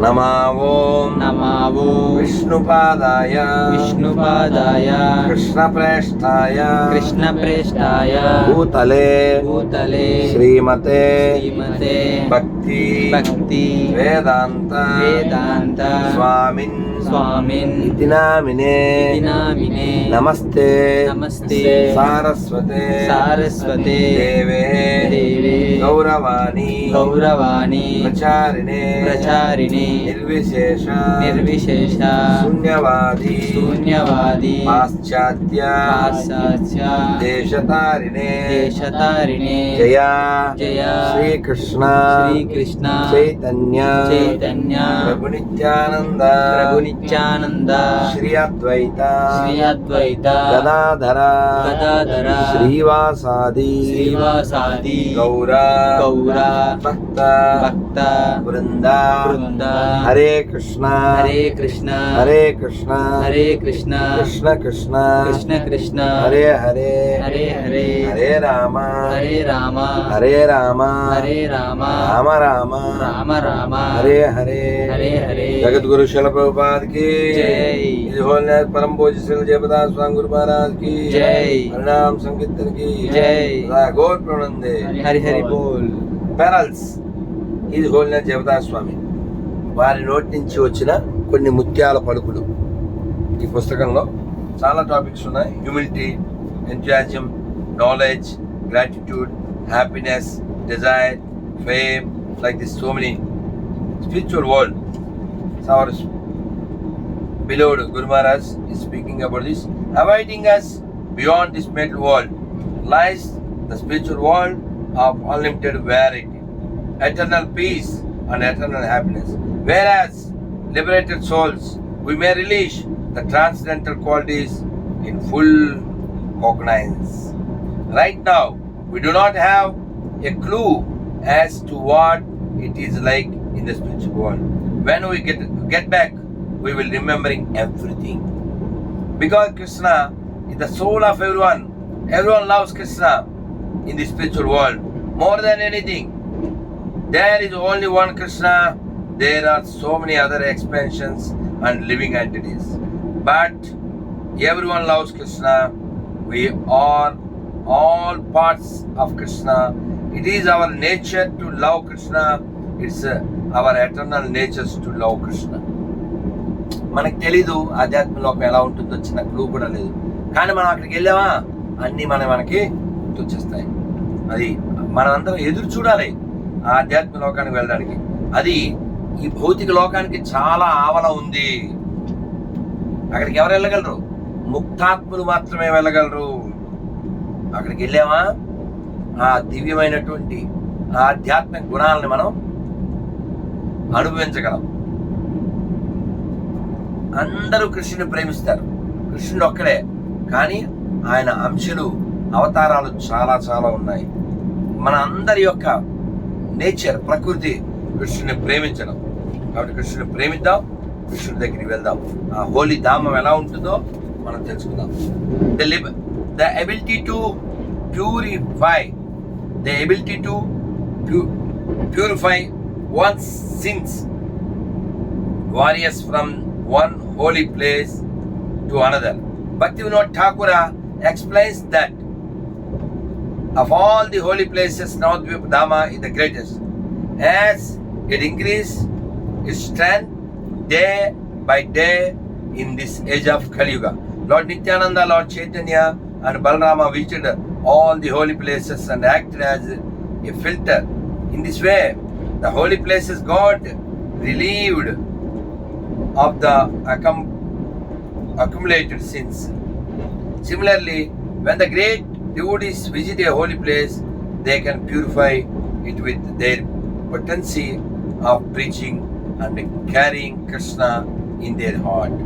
నమా ఓం నమావో విష్ణుపాదాయ విష్ణుపాదాయ కృష్ణప్రేష్టాయ కృష్ణప్రేష్టాయ భూతలే భూతలే శ్రీమతే శ్రీమతే భక్తి భక్తి వేదాంత వేదాంత స్వామిన్ స్వామిన్ ఇతి నామినే నామినే నమస్తే నమస్తే సారస్వతే సారస్వతే దేవే దేవే గౌరవాణి గౌరవాణి ప్రచారిణే ప్రచారిణి నిర్విశేష నిర్విశేష శూన్యవాది శూన్యవాది పాశ్చాత్య పాశ్చాత్య దేశతారిణే దేశతారిణి జయ జయ శ్రీకృష్ణ శ్రీకృష్ణ చైతన్య చైతన్య ప్రభు నిత్యానంద ప్రభు నిత్యానంద శ్రీ అద్వైత శ్రీ అద్వైత గదాధర గదాధర శ్రీవాసాది శ్రీవాసాది గౌర గౌర భక్త భక్త బృంద. బృంద. హరే కృష్ణ. హరే కృష్ణ. హరే కృష్ణ. హరే కృష్ణ. కృష్ణ కృష్ణ. కృష్ణ కృష్ణ. హరే హరే. హరే హరే. హరే రామ. హరే రామ. హరే రామ. హరే రామ. రామ రామ. రామ రామ. హరే హరే. హరే హరే. జగద్గురు శిల ప్రభుపాద్కి. జై. ఇది హోల్నాథ్ పరమ పూజ శ్రీ జయపదాస్ స్వామి గురు మహారాజ్కి. జై. హరినామ సంకీర్తన కి. జై. గోర్ ప్రణందే. హరి హరి బోల్. పెరల్స్ ఇది గోలిన స్వామి. వారి నోటి నుంచి వచ్చిన కొన్ని ముత్యాల పలుకులు. ఈ పుస్తకంలో చాలా టాపిక్స్ ఉన్నాయి. Humility enthusiasm knowledge gratitude happiness desire fame like this so many spiritual world so our beloved guru Maharaj he speaking about this avoiding us beyond this metal world lies the spiritual world of unlimited variety eternal peace and eternal happiness. Whereas liberated souls, we may release the transcendental qualities in full cognizance. Right now, we do not have a clue as to what it is like in the spiritual world. When we get get back, we will remembering everything. Because Krishna is the soul of everyone. Everyone loves Krishna in the spiritual world more than anything. There is only one Krishna. There are so many other expansions and living entities. But everyone loves Krishna. We are all parts of Krishna. It is our nature to love Krishna. It's uh, our eternal natures to love Krishna. మనకు తెలీదు ఆధ్యాత్మ లోకం ఎలా ఉంటుందో చిన్న clue కూడా లేదు కానీ మనం అక్కడికి వెళ్ళామా అన్నీ మన మనకి గుర్తొచ్చేస్తాయి అది మనం అందరం ఎదురు చూడాలి ఆధ్యాత్మిక లోకానికి వెళ్ళడానికి. అది ఈ భౌతిక లోకానికి చాలా ఆవల ఉంది. అక్కడికి ఎవరు వెళ్ళగలరు? ముక్తాత్ములు మాత్రమే వెళ్ళగలరు. అక్కడికి వెళ్ళామా? ఆ దివ్యమైనటువంటి ఆధ్యాత్మిక గుణాలని మనం అనుభవించగలం. అందరూ కృష్ణుని ప్రేమిస్తారు. కృష్ణుడు ఒక్కడే. కానీ ఆయన అంశలు అవతారాలు చాలా చాలా ఉన్నాయి. మన అందరి యొక్క నేచర్ ప్రకృతి. కృష్ణుని ప్రేమించడం. కాబట్టి కృష్ణుని ప్రేమిద్దాం కృష్ణుడి దగ్గరికి వెళ్దాం. ఆ హోలీ ధామం ఎలా ఉంటుందో మనం తెలుసుకుందాం. The lib the ability to purify the ability to purify one sins warriors from one holy place to another Bhakti Vinod Thakura explains that of all the holy places, Navadvip Dhama is the greatest. As it increases its strength day by day in this age of Kali Yuga. Lord Nityananda, Lord Chaitanya, and Balarama visited all the holy places and acted as a filter. In this way, the holy places got relieved of the accum- accumulated sins. Similarly, when the great devotees visit a holy place, they can purify it with their potency of preaching and carrying Krishna in their heart.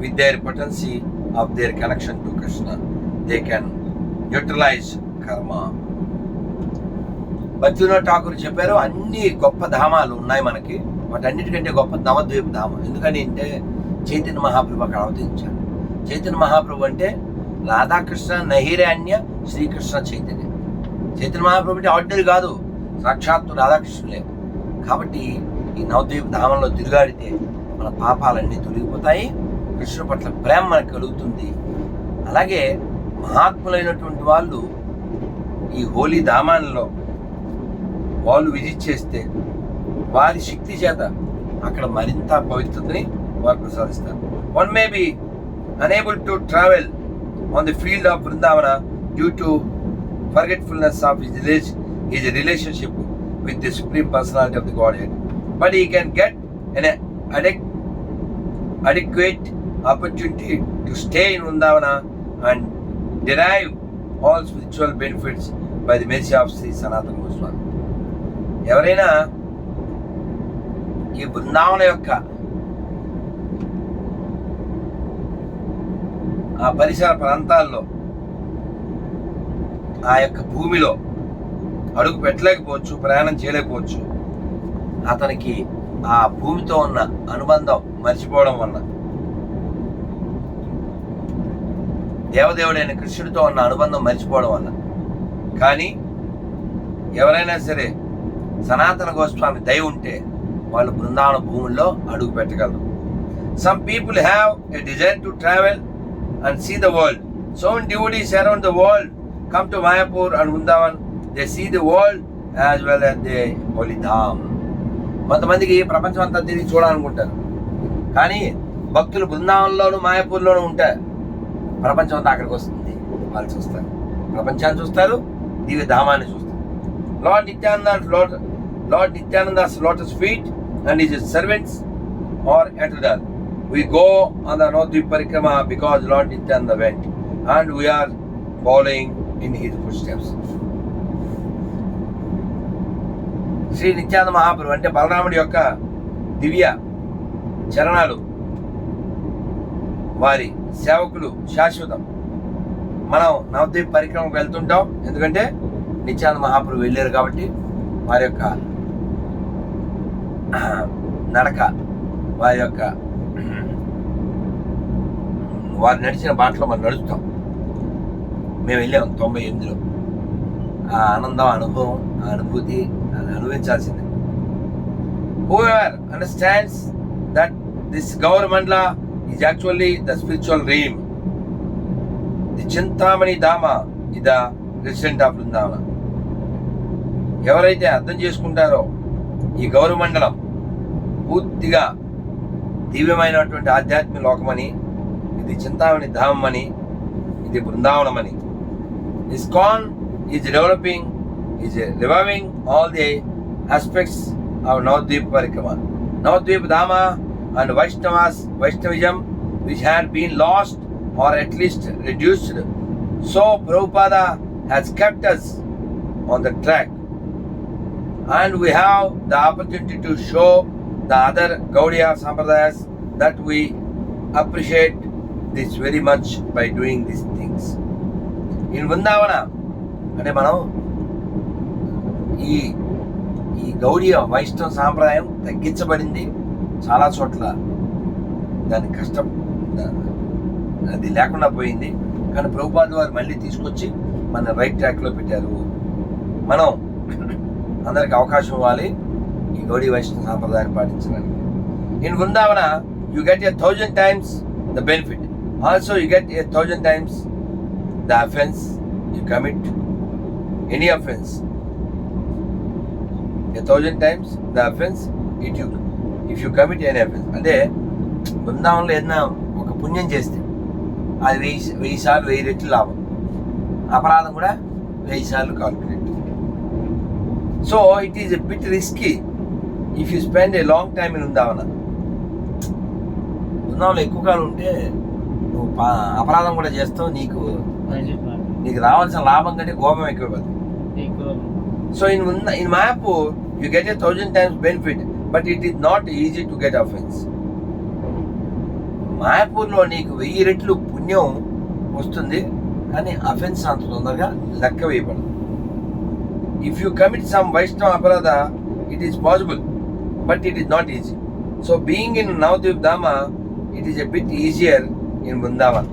With their potency of their connection to Krishna, they can neutralize karma. Badrinath Thakur చెప్పారు అన్ని గొప్ప ధామాలు ఉన్నాయి మనకి వాటన్నిటికంటే గొప్ప నవద్వీప ధామం ఎందుకని అంటే చైతన్య మహాప్రభు అక్కడ అవతరించారు చైతన్య మహాప్రభు అంటే రాధాకృష్ణ నహిరాన్య శ్రీకృష్ణ చైతన్య. చైతన్య మహాప్రభు అంటే ఆర్డినరీ కాదు సాక్షాత్తు రాధాకృష్ణులే. కాబట్టి ఈ నవద్వీప ధామంలో తిరుగాడితే మన పాపాలన్నీ తొలగిపోతాయి కృష్ణుడి పట్ల ప్రేమ మనకు కలుగుతుంది. అలాగే మహాత్ములైనటువంటి వాళ్ళు ఈ హోలీ ధామాల్లో వాళ్ళు విజిట్ చేస్తే వారి శక్తి చేత అక్కడ మరింత పవిత్రతని వారు ప్రసాదిస్తారు. One may be enable to travel on the field of Brindavana due to forgetfulness of his relation his relationship with the supreme personality of the godhead but he can get an అడెక్ adequate opportunity to stay in Vrindavana and derive all spiritual benefits by the mercy of Sri Sanatana Goswami. ఎవరైనా ఈ బృందావన యొక్క ఆ పరిసర ప్రాంతాల్లో ఆ యొక్క భూమిలో అడుగు పెట్టలేకపోవచ్చు ప్రయాణం చేయలేకపోవచ్చు. అతనికి ఆ భూమితో ఉన్న అనుబంధం మర్చిపోవడం వల్ల దేవదేవుడైన కృష్ణుడితో ఉన్న అనుబంధం మర్చిపోవడం వల్ల కానీ ఎవరైనా సరే సనాతన గోస్వామి దయ ఉంటే వాళ్ళు బృందావన భూముల్లో అడుగు పెట్టగలరు. Some people have a desire to travel and see the world so many devotees around the world come to Mayapur and Brindavan they see the world as well as they holy dham కొంతమందికి ప్రపంచం అంతా తిరిగి చూడాలనుకుంటారు. కానీ భక్తులు బృందావనంలోను మాయాపూర్లోనూ ఉంటారు ప్రపంచం అంతా అక్కడికి వస్తుంది వాళ్ళు చూస్తారు. ప్రపంచాన్ని చూస్తారు దివ్య ధామాన్ని చూస్తారు. Lord Nityananda Lord Lord Nityananda's lotus feet and his servants are eternal we go on the Navadvip Parikrama because Lord Nityananda went and we are following in his footsteps. Shri Nityananda Mahaprabhu అంటే బలరాముడి యొక్క దివ్య చరణాలు వారి సేవకులు శాశ్వతం మనం నవద్వీప్ పరిక్రమకు వెళ్తుంటాం ఎందుకంటే నిత్యానంద మహాప్రభు వెళ్ళారు కాబట్టి వారి యొక్క నడక వారి యొక్క వారు నడిచిన బాటలో మనం నడుస్తాం. మేము వెళ్ళాం తొంభై ఎనిమిదిలో. ఆ ఆనందం అనుభవం ఆ అనుభూతి అది అనుభవించాల్సిందే. Whoever understands that this government is actually the spiritual realm the Chintamani dhama ఇద రెసిడెంట్ ఆఫ్ బృందావన ఎవరైతే అర్థం చేసుకుంటారో ఈ గౌరవమండలం పూర్తిగా దివ్యమైనటువంటి ఆధ్యాత్మిక లోకమని ఇది చింతామణి ధామం అని ఇది బృందావనమని. ISKCON is developing is reviving all the aspects of Navadweep parikrama Navadweep dhama and Vaishnavas Vaishnavism which had been lost or at least reduced so Prabhupada has kept us on the track. And we have the opportunity to show the other Gaudiya Sampradayas that we appreciate this very much by doing this things In Vrindavana అంటే మనం ఈ ఈ గౌడీయ వైష్ణవ సాంప్రదాయం తగ్గించబడింది చాలా చోట్ల. దాని కష్టం అది లేకుండా పోయింది. కానీ ప్రభుపాద వారు మళ్ళీ తీసుకొచ్చి మన రైట్ ట్రాక్లో పెట్టారు. మనం అందరికి అవకాశం ఇవ్వాలి ఈ గౌడీ వైష్ణవ సాంప్రదాయాన్ని పాటించడానికి. In Brindavana you get a thousand times the benefit also you get a thousand times the offence you commit any offence a thousand times the offence it you if you commit any offence అంటే బృందావనంలో ఏదైనా ఒక పుణ్యం చేస్తే అది వెయ్యి వెయ్యి సార్లు వెయ్యి రెట్లు లాభం. అపరాధం కూడా వెయ్యి సార్లు calculate so it is a bit risky if you spend a long time in ఉందావన బృందావనంలో ఎక్కువ కాలం ఉంటే నువ్వు అపరాధం కూడా చేస్తావు నీకు నీకు రావాల్సిన లాభం కంటే కోపం ఎక్కువ సో ఇన్ ఉన్న in Mayapur you get a thousand times benefit but it is not easy to get offence మాయాపూర్లో నీకు వెయ్యి రెట్లు పుణ్యం వస్తుంది కానీ అఫెన్స్ అంత తొందరగా లెక్క వేయబడదు. If you commit some Vaishnava aparadha, it is possible, but it is not easy. So, being in Navadvip Dhama, it is a bit easier in Vrindavan.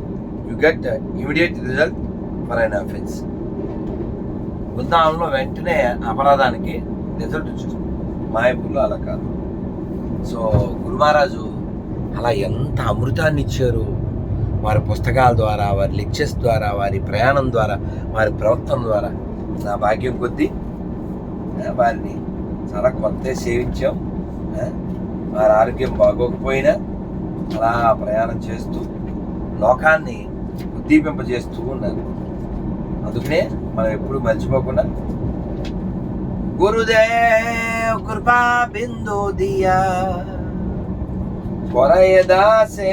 You get the immediate result for an offense. బృందావనంలో వెంటనే అపరాధానికి result వచ్చేస్తుంది మాయపూర్లో అలా కాదు. So గురు మహారాజు అలా ఎంత అమృతాన్ని ఇచ్చారు? వారి పుస్తకాల ద్వారా వారి లెక్చర్స్ ద్వారా వారి ప్రయాణం ద్వారా వారి ప్రవర్తన ద్వారా. నా భాగ్యం కొద్దీ వారిని చాలా కొత్త సేవించాం. వారి ఆరోగ్యం బాగోకపోయినా అలా ప్రయాణం చేస్తూ లోకాన్ని ఉద్దీపింపజేస్తూ ఉన్నారు అందుకనే మనం ఎప్పుడు మర్చిపోకుండా గురుదేవ్ కృపా బిందు దియా పొరయదాసే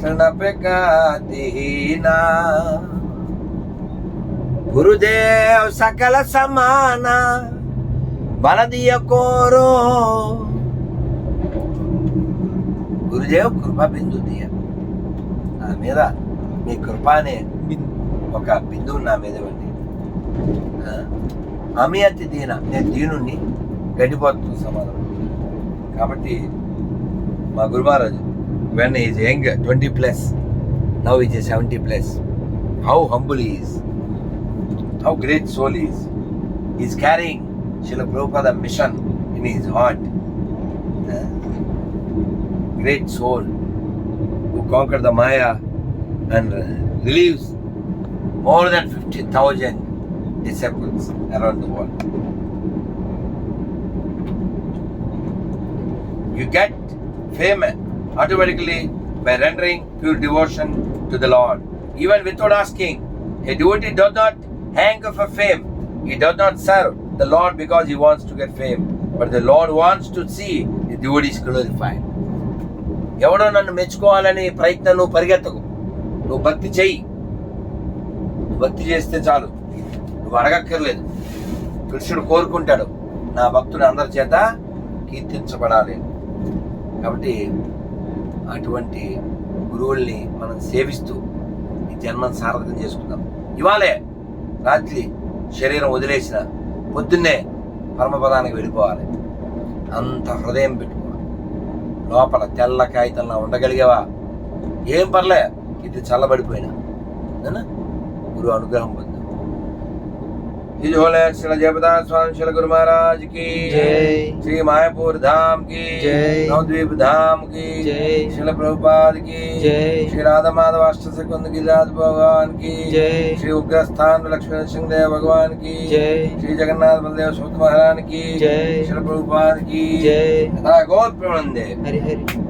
తృణపెకాతిహీనా గురుదేవ్ సకల సమాన బలదియ కోరో గురుదేవ్ కృప బిందు దియ నా మీద మీ కృప అనే ఒక బిందువు నా మీద ఇవ్వండి అమియతి దీన నేను దీనుణ్ణి గడిపోతుంది సమాధానం. కాబట్టి మా guru Maharaj when is young twenty plus now is seventy plus how humble is how great soul is is carrying Srila Prabhupada mission in his heart great soul who conquered the Maya and relieves more than 50,000 disciples around the world. You get fame automatically by rendering pure devotion to the Lord, even without asking. A devotee does not hang for fame. He does not serve the Lord because he wants to get fame, but the Lord wants to see the devotees glorified. ఎవడో నన్ను మెచ్చుకోవాలని ప్రయత్నం నువ్వు పరిగెత్తకు. నువ్వు భక్తి చెయ్యి. నువ్వు భక్తి చేస్తే చాలు. నువ్వు అడగక్కర్లేదు. కృష్ణుడు కోరుకుంటాడు నా భక్తుడు అందరి చేత కీర్తించబడాలి. కాబట్టి అటువంటి గురువుల్ని మనం సేవిస్తూ ఈ జన్మను సార్థకం చేసుకుందాం. ఇవాళే రాత్రి శరీరం వదిలేసిన పొద్దున్నే పరమపదానికి వెళ్ళిపోవాలి. అంత హృదయం పెట్టు లోపల తెల్ల కాగితంలో ఉండగలిగావా? ఏం పర్లే ఇది చల్లబడిపోయినా. గురువు అనుగ్రహం పొంది. श्री जयपदास स्वामी श्री गुरु महाराज की। जय। श्री मायापुर धाम की। नवद्वीप धाम की। जय। श्री प्रभुपाद की। जय। श्री राधा माधव अष्ट कुंद गिरिराज भगवान की। जय। श्री उग्र स्थान लक्ष्मण सिंह देव भगवान की। जय। श्री जगन्नाथ बलदेव सुत महाराज की। जय। श्री प्रभुपाद की। गोल प्रमाण देव हरि हरि।